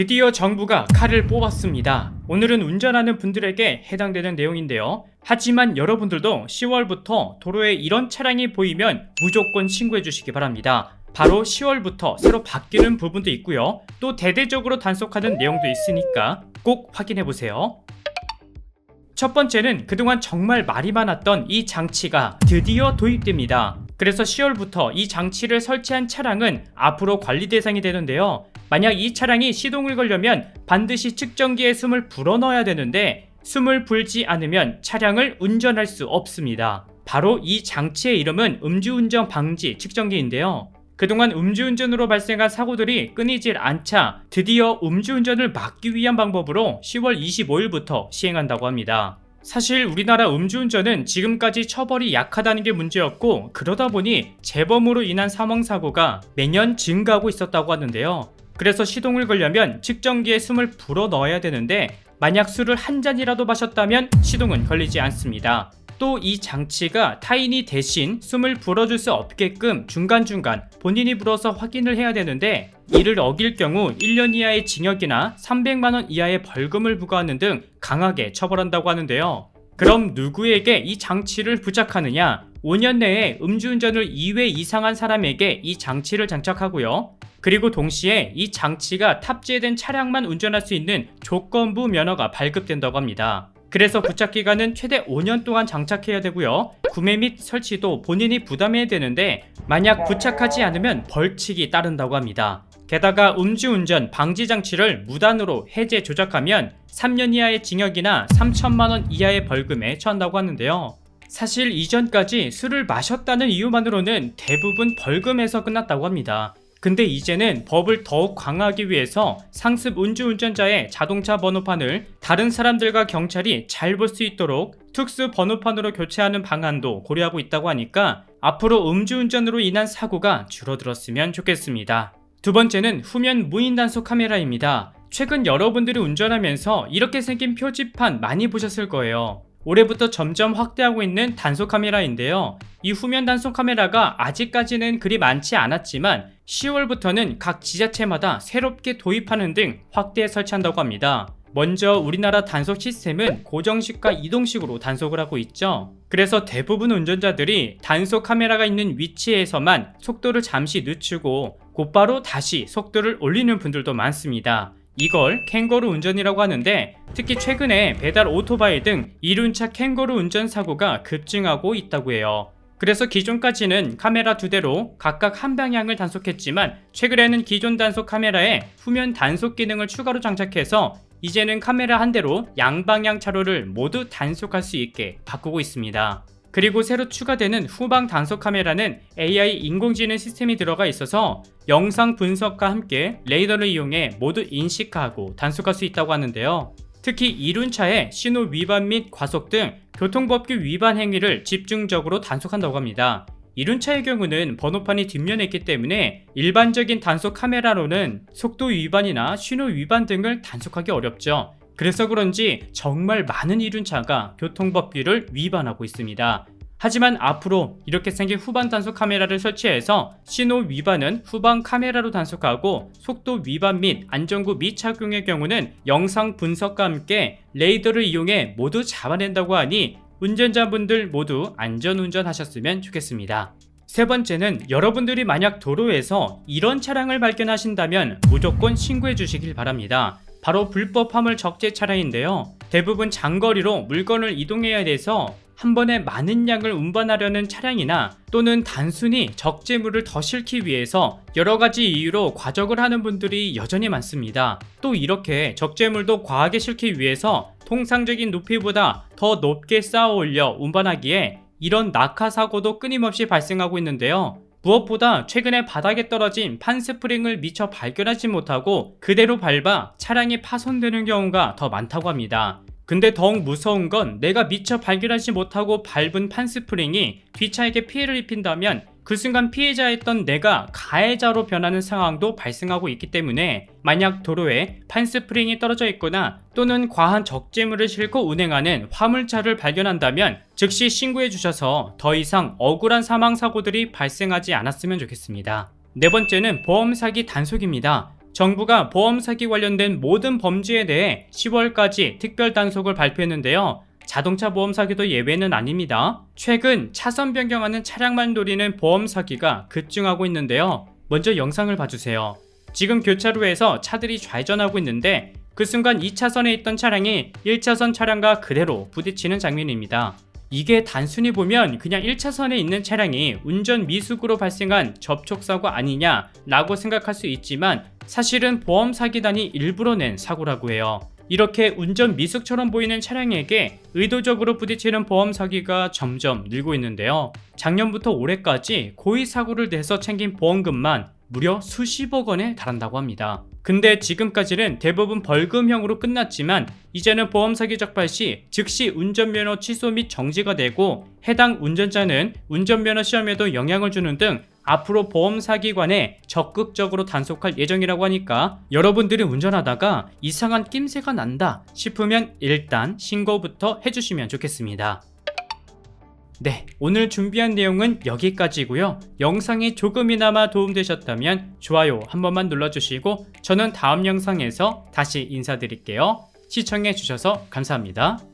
드디어 정부가 칼을 뽑았습니다. 오늘은 운전하는 분들에게 해당되는 내용인데요. 하지만 여러분들도 10월부터 도로에 이런 차량이 보이면 무조건 신고해 주시기 바랍니다. 바로 10월부터 새로 바뀌는 부분도 있고요. 또 대대적으로 단속하는 내용도 있으니까 꼭 확인해 보세요. 첫 번째는 그동안 정말 말이 많았던 이 장치가 드디어 도입됩니다. 그래서 10월부터 이 장치를 설치한 차량은 앞으로 관리 대상이 되는데요. 만약 이 차량이 시동을 걸려면 반드시 측정기에 숨을 불어넣어야 되는데 숨을 불지 않으면 차량을 운전할 수 없습니다. 바로 이 장치의 이름은 음주운전 방지 측정기인데요. 그동안 음주운전으로 발생한 사고들이 끊이질 않자 드디어 음주운전을 막기 위한 방법으로 10월 25일부터 시행한다고 합니다. 사실 우리나라 음주운전은 지금까지 처벌이 약하다는 게 문제였고 그러다 보니 재범으로 인한 사망사고가 매년 증가하고 있었다고 하는데요. 그래서 시동을 걸려면 측정기에 숨을 불어 넣어야 되는데 만약 술을 한 잔이라도 마셨다면 시동은 걸리지 않습니다. 또 이 장치가 타인이 대신 숨을 불어줄 수 없게끔 중간중간 본인이 불어서 확인을 해야 되는데 이를 어길 경우 1년 이하의 징역이나 300만원 이하의 벌금을 부과하는 등 강하게 처벌한다고 하는데요. 그럼 누구에게 이 장치를 부착하느냐? 5년 내에 음주운전을 2회 이상한 사람에게 이 장치를 장착하고요. 그리고 동시에 이 장치가 탑재된 차량만 운전할 수 있는 조건부 면허가 발급된다고 합니다. 그래서 부착 기간은 최대 5년 동안 장착해야 되고요. 구매 및 설치도 본인이 부담해야 되는데 만약 부착하지 않으면 벌칙이 따른다고 합니다. 게다가 음주운전 방지 장치를 무단으로 해제 조작하면 3년 이하의 징역이나 3천만 원 이하의 벌금에 처한다고 하는데요. 사실 이전까지 술을 마셨다는 이유만으로는 대부분 벌금에서 끝났다고 합니다. 근데 이제는 법을 더욱 강화하기 위해서 상습 음주운전자의 자동차 번호판을 다른 사람들과 경찰이 잘 볼 수 있도록 특수 번호판으로 교체하는 방안도 고려하고 있다고 하니까 앞으로 음주운전으로 인한 사고가 줄어들었으면 좋겠습니다. 두 번째는 후면 무인 단속 카메라입니다. 최근 여러분들이 운전하면서 이렇게 생긴 표지판 많이 보셨을 거예요. 올해부터 점점 확대하고 있는 단속 카메라인데요. 이 후면 단속 카메라가 아직까지는 그리 많지 않았지만 10월부터는 각 지자체마다 새롭게 도입하는 등 확대 설치한다고 합니다. 먼저 우리나라 단속 시스템은 고정식과 이동식으로 단속을 하고 있죠. 그래서 대부분 운전자들이 단속 카메라가 있는 위치에서만 속도를 잠시 늦추고 곧바로 다시 속도를 올리는 분들도 많습니다. 이걸 캥거루 운전이라고 하는데 특히 최근에 배달 오토바이 등 이륜차 캥거루 운전 사고가 급증하고 있다고 해요. 그래서 기존까지는 카메라 두 대로 각각 한 방향을 단속했지만 최근에는 기존 단속 카메라에 후면 단속 기능을 추가로 장착해서 이제는 카메라 한 대로 양방향 차로를 모두 단속할 수 있게 바꾸고 있습니다. 그리고 새로 추가되는 후방 단속 카메라는 AI 인공지능 시스템이 들어가 있어서 영상 분석과 함께 레이더를 이용해 모두 인식하고 단속할 수 있다고 하는데요. 특히 이륜차의 신호 위반 및 과속 등 교통법규 위반 행위를 집중적으로 단속한다고 합니다. 이륜차의 경우는 번호판이 뒷면에 있기 때문에 일반적인 단속 카메라로는 속도 위반이나 신호 위반 등을 단속하기 어렵죠. 그래서 그런지 정말 많은 이륜차가 교통법규를 위반하고 있습니다. 하지만 앞으로 이렇게 생긴 후방 단속 카메라를 설치해서 신호 위반은 후방 카메라로 단속하고 속도 위반 및 안전구 미착용의 경우는 영상 분석과 함께 레이더를 이용해 모두 잡아낸다고 하니 운전자분들 모두 안전운전 하셨으면 좋겠습니다. 세 번째는 여러분들이 만약 도로에서 이런 차량을 발견하신다면 무조건 신고해 주시길 바랍니다. 바로 불법 화물 적재 차량인데요. 대부분 장거리로 물건을 이동해야 돼서 한 번에 많은 양을 운반하려는 차량이나 또는 단순히 적재물을 더 실기 위해서 여러 가지 이유로 과적을 하는 분들이 여전히 많습니다. 또 이렇게 적재물도 과하게 실기 위해서 통상적인 높이보다 더 높게 쌓아 올려 운반하기에 이런 낙하 사고도 끊임없이 발생하고 있는데요. 무엇보다 최근에 바닥에 떨어진 판 스프링을 미처 발견하지 못하고 그대로 밟아 차량이 파손되는 경우가 더 많다고 합니다. 근데 더욱 무서운 건 내가 미처 발견하지 못하고 밟은 판 스프링이 뒷차에게 피해를 입힌다면 그 순간 피해자였던 내가 가해자로 변하는 상황도 발생하고 있기 때문에 만약 도로에 판 스프링이 떨어져 있거나 또는 과한 적재물을 싣고 운행하는 화물차를 발견한다면 즉시 신고해 주셔서 더 이상 억울한 사망 사고들이 발생하지 않았으면 좋겠습니다. 네 번째는 보험 사기 단속입니다. 정부가 보험 사기 관련된 모든 범죄에 대해 10월까지 특별 단속을 발표했는데요. 자동차 보험 사기도 예외는 아닙니다. 최근 차선 변경하는 차량만 노리는 보험 사기가 급증하고 있는데요. 먼저 영상을 봐주세요. 지금 교차로에서 차들이 좌회전하고 있는데 그 순간 2차선에 있던 차량이 1차선 차량과 그대로 부딪히는 장면입니다. 이게 단순히 보면 그냥 1차선에 있는 차량이 운전 미숙으로 발생한 접촉사고 아니냐라고 생각할 수 있지만 사실은 보험 사기단이 일부러 낸 사고라고 해요. 이렇게 운전 미숙처럼 보이는 차량에게 의도적으로 부딪히는 보험 사기가 점점 늘고 있는데요. 작년부터 올해까지 고의 사고를 내서 챙긴 보험금만 무려 수십억 원에 달한다고 합니다. 근데 지금까지는 대부분 벌금형으로 끝났지만 이제는 보험 사기 적발 시 즉시 운전면허 취소 및 정지가 되고 해당 운전자는 운전면허 시험에도 영향을 주는 등 앞으로 보험 사기관에 적극적으로 단속할 예정이라고 하니까 여러분들이 운전하다가 이상한 낌새가 난다 싶으면 일단 신고부터 해주시면 좋겠습니다. 네, 오늘 준비한 내용은 여기까지고요. 영상이 조금이나마 도움되셨다면 좋아요 한 번만 눌러주시고 저는 다음 영상에서 다시 인사드릴게요. 시청해주셔서 감사합니다.